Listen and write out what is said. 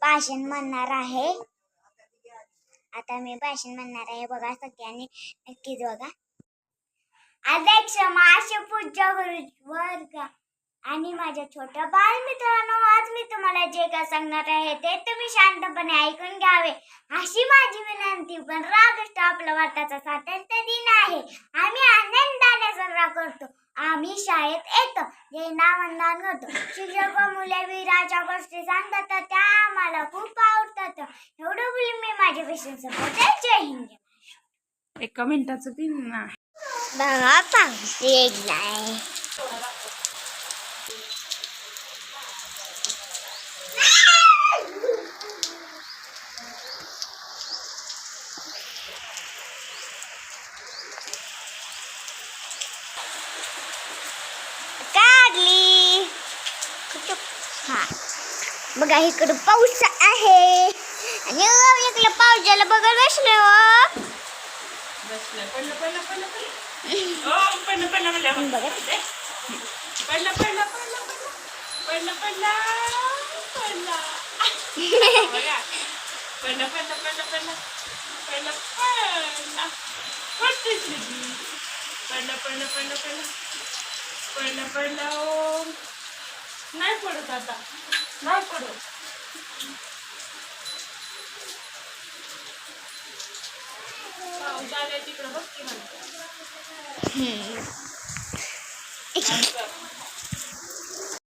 भाषण म्हणणार आहे. आता मी भाषण म्हणणार आहे बघा सगळ्यांनी. नक्कीच बघा. अध्यक्ष महाशय पूज्य गुरु वर्ग आणि माझ्या छोट्या बाल मित्रांनो आज मी तुम्हाला जे काय सांगणार आहे ते तुम्ही शांतपणे ऐकून घ्यावे. अशी माझी विनंती पण ऑगस्ट आपला भारताचा स्वातंत्र्य दिन आहे. आम्ही आनंदाने साजरा करतो. आम्ही शाळेत येतो. जे नावंदान होतो शिक्षक व मुले विराच्या गोष्टी सांगतात. बोलून मी माझ्या विषय संपवते जय हिंद. एका मिनिटाचं पिन ना. बघा पाऊस येणार काढली. हा. बघा इकडं पाऊस आहे आणि इकडं पावसाला बघा बसलो बसलं पडलं पडलं पडलं पडलं पडलं पडलं पडलं बघा पडलं पडलं पडलं पडलं पडलं पडलं पडलं बघा पडलं पडलं पडलं पडलं पडलं पडलं पडतेच लगी पडलं पडलं पडलं पडलं पडलं पडलं नाही पडत आता नाही पडत तिकडं बघ Hmm.